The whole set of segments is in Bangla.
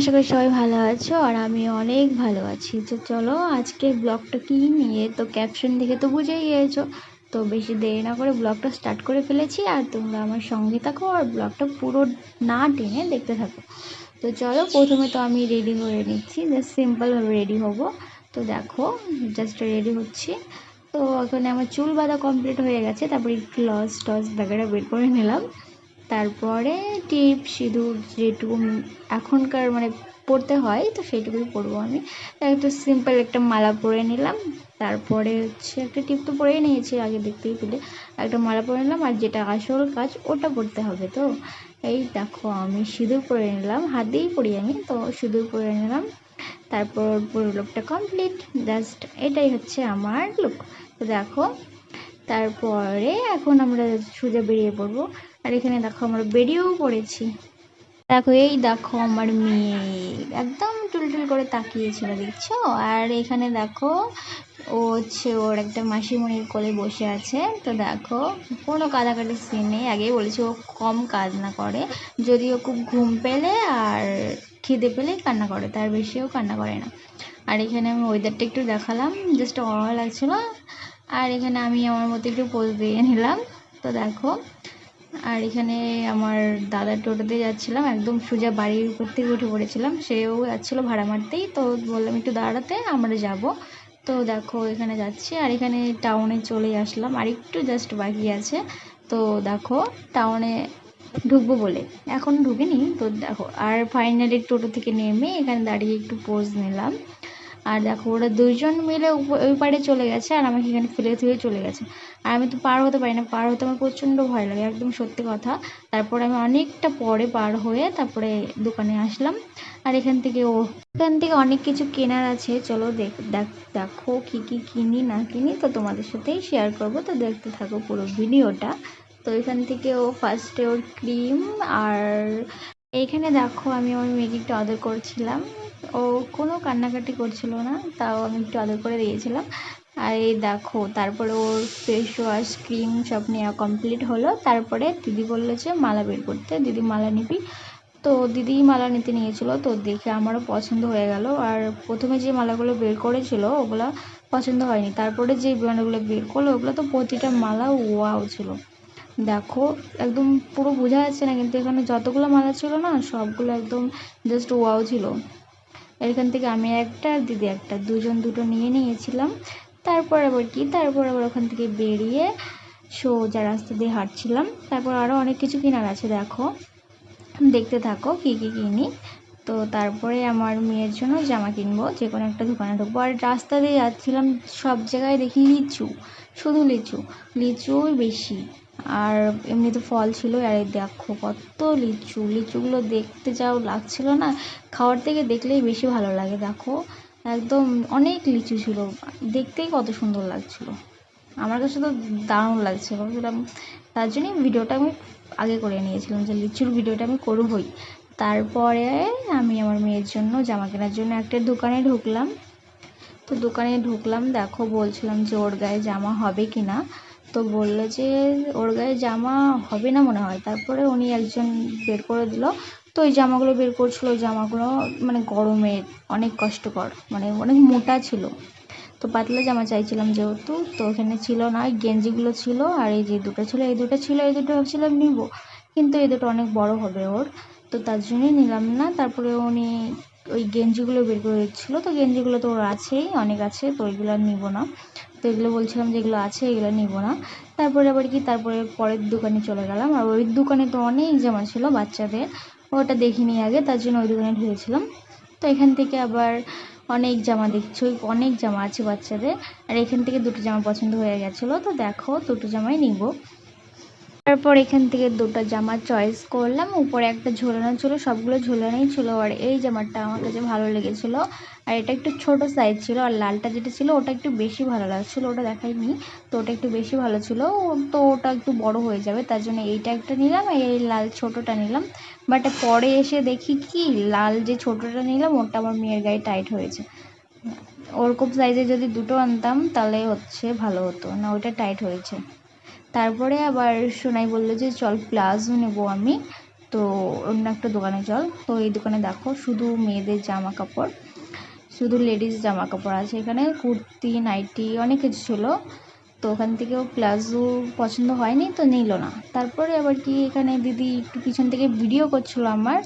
আশা করি সবাই ভালো আছো আর আমি অনেক ভালো আছি। তো চলো আজকে ব্লগটা কী নিয়ে? তো ক্যাপশন দেখে তো বুঝেই গিয়েছো। তো বেশি দেরি না করে ব্লগটা স্টার্ট করে ফেলেছি আর তোমরা আমার সঙ্গে থাকো আর ব্লগটা পুরো না টেনে দেখতে থাকো। তো চলো প্রথমে তো আমি রেডি হয়ে নিচ্ছি। জাস্ট সিম্পলভাবে রেডি হব। তো দেখো জাস্ট রেডি হচ্ছি। তো ওখানে আমার চুল বাঁধা কমপ্লিট হয়ে গেছে। তারপরে একটু লস টস ব্যাগেরা বের করে নিলাম। তারপরে টিপ, সিঁদুর যেটুকু এখনকার মানে পরতে হয়, তো সেইটুকুই পরবো আমি। একটু সিম্পল একটা মালা পরে নিলাম। তারপরে হচ্ছে একটা টিপ তো পরেই নিয়েছি, আগে দেখতেই পেলে। একটা মালা পরে নিলাম, আর যেটা আসল কাজ ওটা পরতে হবে তো। এই দেখো আমি সিঁদুর পরে নিলাম হাতেই পরি আমি, তো সিঁদুর পরে নিলাম। তারপর পুরো লুকটা কমপ্লিট জাস্ট এটাই হচ্ছে আমার লুক তো দেখো, তারপরে এখন আমরা সোজা বেরিয়ে পড়ব। আর এখানে দেখো আমরা বেরিয়েও পড়েছি। দেখো, এই দেখো আমার মেয়ে। একদম টুলটুল করে তাকিয়েছিল, দেখছ? আর এখানে দেখো, ও হচ্ছে ওর একটা মাসিমণির কোলে বসে আছে। তো দেখো, কোনো কাদাকাটি সিন নেই। আগেই বলেছি, ও কম কান্না করে। যদিও খুব ঘুম পেলে আর খিদে পেলেই কান্না করে, তার বেশিও কান্না করে না। আর এখানে আমি ওয়েদারটা একটু দেখালাম জাস্ট ভালো লাগছিল। আর এখানে আমি আমার মতো একটু পোজ দিয়ে নিলাম। তো দেখো আর এখানে আমার দাদার টোটোতে যাচ্ছিলাম, একদম সোজা বাড়ির উপর থেকে উঠে পড়েছিলাম। সেও যাচ্ছিল ভাড়া মারতেই, তো বললাম একটু দাঁড়াতে, আমরা যাব। তো দেখো, এখানে যাচ্ছি, আর এখানে টাউনে চলে আসলাম। আর একটু জাস্ট বাকি আছে। তো দেখো টাউনে ঢুকবো বলে। এখন ঢুকিনি, তো দেখো, আর ফাইনালি টোটো থেকে নেমে এখানে দাঁড়িয়ে একটু পোজ নিলাম। আর দেখো, ওরা দুইজন মিলে ওই পাড়ে চলে গেছে আর আমাকে এখানে ফেলে থুয়ে চলে গেছে। আর আমি তো পার হতে পারি না, পার হতে আমার প্রচণ্ড ভয় লাগে, একদম সত্যি কথা। তারপরে আমি অনেকটা পরে পার হয়ে তারপরে দোকানে আসলাম। আর এখান থেকে, ও, এখান থেকে অনেক কিছু কেনার আছে। চলো দেখ, দেখো কী কী কিনি, না কিনি, তো তোমাদের সাথেই শেয়ার করব। তো দেখতে থাকো পুরো ভিডিওটা। তো এখান থেকে ও ফার্স্টে ওর ক্রিম আর এইখানে দেখো আমি আমার একটু আদর করছিলাম। ও কোনো কান্নাকাটি করছিল না, তাও আমি একটু আদর করে দিয়েছিলাম। আর এই দেখো, তারপরে ওর ফেস ওয়াশ ক্রিম সব নেওয়া কমপ্লিট হলো। তারপরে দিদি বলল যে, মালা বের করতে, দিদি মালা নিবি? তো দিদি মালা নিতে নিয়েছিল, তো দেখে আমারও পছন্দ হয়ে গেল। আর প্রথমে যে মালাগুলো বের করেছিল, ওগুলো পছন্দ হয়নি। তারপরে যে মালাগুলো বের করল, ওগুলো তো প্রতিটা মালা ওয়াও ছিল। দেখো, একদম পুরো বোঝা যাচ্ছে না, কিন্তু এখানে যতগুলো মালা ছিল না, সবগুলো একদম জাস্ট ওয়াও ছিল। এখান থেকে আমি একটা, আর দিদি একটা। দুজন দুটো নিয়ে নিয়েছিলাম। তারপর আবার কি? তারপর আবার ওখান থেকে বেরিয়ে সোজা রাস্তা দিয়ে হাঁটছিলাম। তারপর আরও অনেক কিছু কেনার আছে, দেখো। দেখতে থাকো কী কী কিনি। তো তারপরে আমার মেয়ের জন্য জামা কিনবো, যে কোনো একটা দোকানে ঢুকবো। আর রাস্তা দিয়ে যাচ্ছিলাম সব জায়গায় দেখি লিচু, শুধু লিচু। লিচুই বেশি। আর এমনিতে ফল ছিল, আর এই দেখো কত লিচু, লিচুগুলো দেখতে যাও লাগছিল না, খাওয়ার থেকে দেখলেই বেশি ভালো লাগে, দেখো। একদম অনেক লিচু ছিল, দেখতেই কত সুন্দর লাগছিল। আমার কাছে তো দারুণ লাগছিল সেটা তার জন্যই ভিডিওটা আমি আগে করে নিয়েছিলাম যে লিচুর ভিডিওটা আমি করবই। তারপরে আমি আমার মেয়ের জন্য, জামা কেনার জন্য একটা দোকানে ঢুকলাম। তো দোকানে ঢুকলাম, দেখো বলছিলাম যে ওর গায়ে জামা হবে কি না তো বলল যে, ওর গায়ে জামা হবে না মনে হয়। তারপরে উনি একজন বের করে দিল। তো ওই জামাগুলো বের করছিল, ওই জামাগুলো মানে গরমের অনেক কষ্টকর মানে অনেক মোটা ছিল। তো পাতলা জামা চাইছিলাম যেহেতু, তো ওখানে ছিল না গেঞ্জিগুলো ছিল আর এই যে দুটো ছিল, এই দুটো ছিল, এই দুটো ভাবছিলাম নিব। কিন্তু এই দুটো অনেক বড় হবে ওর। তো তার জন্যই নিলাম না। তারপরে উনি ওই গেঞ্জিগুলো বের করে দিচ্ছিল। তো গেঞ্জিগুলো তো ওর আছেই, অনেক আছে, তো ওইগুলো আর নিব না। তো এগুলো বলছিলাম যেগুলো আছে, এগুলো নিব না। তারপরে আবার কি, তারপরে পরের দোকানে চলে গেলাম। আর ওই দোকানে তো অনেক জামা ছিল বাচ্চাদের, ওটা দেখিনি আগে, তার জন্য ওই দোকানে ঢুকেছিলাম। তো এখান থেকে আবার অনেক জামা দেখছি অনেক জামা আছে বাচ্চাদের। আর এখান থেকে দুটো জামা পছন্দ হয়ে গেছিল, তো দেখো দুটো জামাই নিব। তারপর এখান থেকে দুটো জামা চয়েস করলাম। উপরে একটা ঝোলানো ছিল, সবগুলো ঝোলানোই ছিল। আর এই জামাটা আমার কাছে ভালো লেগেছিল। আর এটা একটু ছোট সাইজ ছিল আর লালটা যেটা ছিল ওটা একটু বেশি ভালো লাগছিল, ওটা দেখাইনি। তো ওটা একটু বেশি ভালো ছিল। তো ওটা একটু বড় হয়ে যাবে, তার জন্য এইটা একটা নিলাম, এই লাল ছোটোটা নিলাম। বাট পরে এসে দেখি কি, লাল যে ছোটোটা নিলাম, ওটা আমার মেয়ের গায়ে টাইট হয়েছে। ওরকম সাইজে যদি দুটো আনতাম, তাহলে হচ্ছে ভালো হতো। না ওইটা টাইট হয়েছে। তারপরে আবার সোনাই বলল যে, চল প্লাজো নেব আমি। তো অন্য একটা দোকানে চল। তো এই দোকানে দেখো শুধু মেয়েদের জামা কাপড় শুধু লেডিস জামা কাপড় আছে এখানে, কুর্তি, নাইটি, অনেক কিছু ছিল। তো ওখান থেকেও প্লাজো পছন্দ হয়নি, তো নিল না। তারপরে আবার কি এখানে দিদি একটু পিছন থেকে ভিডিও করছিল আমার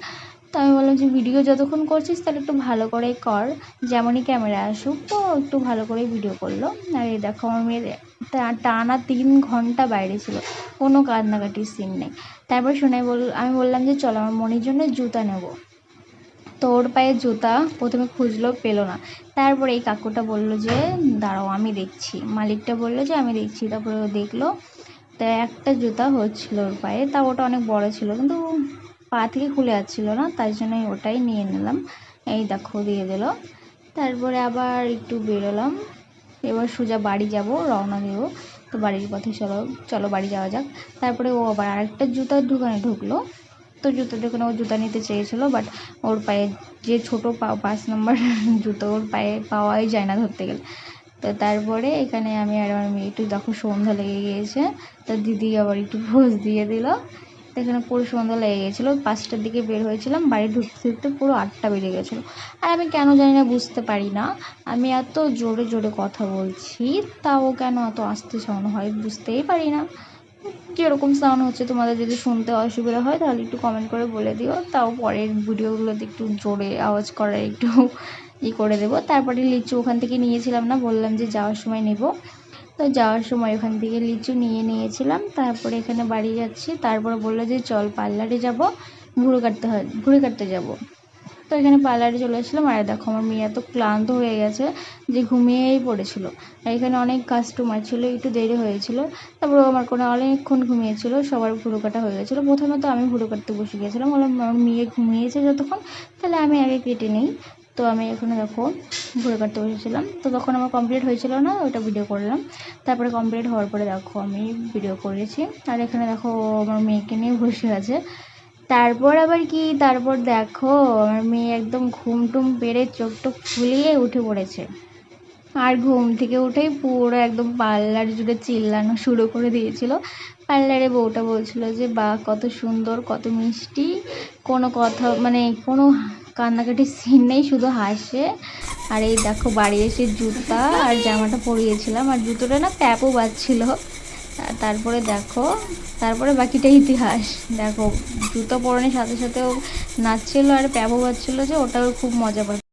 তো আমি বললাম যে ভিডিও যতক্ষণ করছিস তাহলে একটু ভালো করে কর। যেমনই ক্যামেরা আসুক, তো একটু ভালো করে ভিডিও করল। আর এই দেখো আমার মেয়ের টানা তিন ঘণ্টা বাইরে ছিল, কোনো কান্নাকাটির সিন নেই। তারপর শুনে বল, আমি বললাম যে চলো আমার মনির জন্য জুতা নেব। তো ওর পায়ে জুতা প্রথমে খুঁজলো, পেল না। তারপরে এই কাকুটা বলল যে, দাঁড়াও, আমি দেখছি। মালিকটা বলল যে, আমি দেখছি। তারপরে ও দেখল, তা একটা জুতা হচ্ছিল ওর পায়ে, তা ওটা অনেক বড় ছিল, কিন্তু পা থেকে খুলে যাচ্ছিল না, তাই জন্য ওটাই নিয়ে নিলাম। এই দেখো, দিয়ে দিল। তারপরে আবার একটু বেরোলাম। এবার সোজা বাড়ি যাব, রওনা দেব। তো বাড়ির পথে চলো চলো বাড়ি যাওয়া যাক। তারপরে ও আবার আরেকটা জুতার দোকানে ঢুকলো। তো জুতোর দোকানে ও জুতা নিতে চেয়েছিলো বাট ওর পায়ে যে ছোটো পা, পাঁচ নম্বর জুতো ওর পায়ে পাওয়াই যায় না ধরতে গেলে। তো তারপরে এখানে আমি আর আমার মেয়ে একটু দেখো সন্ধ্যা লেগে গিয়েছে। তো দিদি আবার একটু ভোজ দিয়ে দিল। তো এখানে পুরো সন্ধ্যা লেগে গেছিল। পাঁচটার দিকে বের হয়েছিলাম, বাড়ি ঢুকতে ঢুকতে পুরো আটটা বেজে গেছিল। আর আমি কেন জানি না বুঝতে পারি না। আমি এত জোরে জোরে কথা বলছি, তাও কেন এত আস্তে সাউন্ড হয় বুঝতেই পারি না। যেরকম সাউন্ড হচ্ছে তোমাদের যদি শুনতে অসুবিধা হয় তাহলে একটু কমেন্ট করে বলে দিও। তাও পরের ভিডিওগুলোতে একটু জোরে আওয়াজ করার একটু ই করে দেবো। তারপরে লিচু ওখান থেকে নিয়েছিলাম না, বললাম যে যাওয়ার সময় নেব। তো যাওয়ার সময় ওখান থেকে লিচু নিয়ে নিয়েছিলাম। তারপরে এখানে বাড়ি যাচ্ছি। তারপরে বলল যে, চল পার্লারে যাব ভুড়ো কাটতে হয় ভুড়ি কাটতে যাব। তো এখানে পার্লারে চলে এসেছিলাম আর দেখো, আমার মেয়ে এত ক্লান্ত হয়ে গেছে যে ঘুমিয়েই পড়েছিল। আর এখানে অনেক কাস্টমার ছিল, একটু দেরি হয়েছিল। তারপরে আমার কোনো অনেকক্ষণ ঘুমিয়েছিল, সবার ভুরু কাটা হয়ে গেছিল। প্রথমে তো আমি ভুরু কাটতে বসে গিয়েছিলাম বললাম, আমার মেয়ে ঘুমিয়েছে যতক্ষণ, তাহলে আমি আগে কেটে নিই। তো আমি এখানে দেখো ঘুরে কাটতে বসেছিলাম। তো তখন আমার কমপ্লিট হয়েছিল না, ওটা ভিডিও করলাম। তারপরে কমপ্লিট হওয়ার পরে দেখো আমি ভিডিও করেছি। আর এখানে দেখো আমার মেয়েকে নিয়ে বসে আছে। তারপর আবার কি? তারপর দেখো আমার মেয়ে একদম ঘুম টুম পেরে চোখ টোক ফুলিয়ে উঠে পড়েছে। আর ঘুম থেকে উঠেই পুরো একদম পার্লার জুড়ে চিল্লানো শুরু করে দিয়েছিল। পার্লারে বউটা বলছিল যে বা কত সুন্দর, কত মিষ্টি। কোনো কথা মানে কোনো কান্নাকাটির সিন নেই শুধু হাসে। আর এই দেখো, বাড়ি এসে জুতা আর জামাটা পরিয়েছিলাম। আর জুতোটা না প্যাপও বাজছিল। তারপরে দেখো, তারপরে বাকিটা ইতিহাস। দেখো, জুতো পরনের সাথে সাথে ও নাচছিল আর প্যাপও বাজছিল যে, ওটাও খুব মজা পাচ্ছিল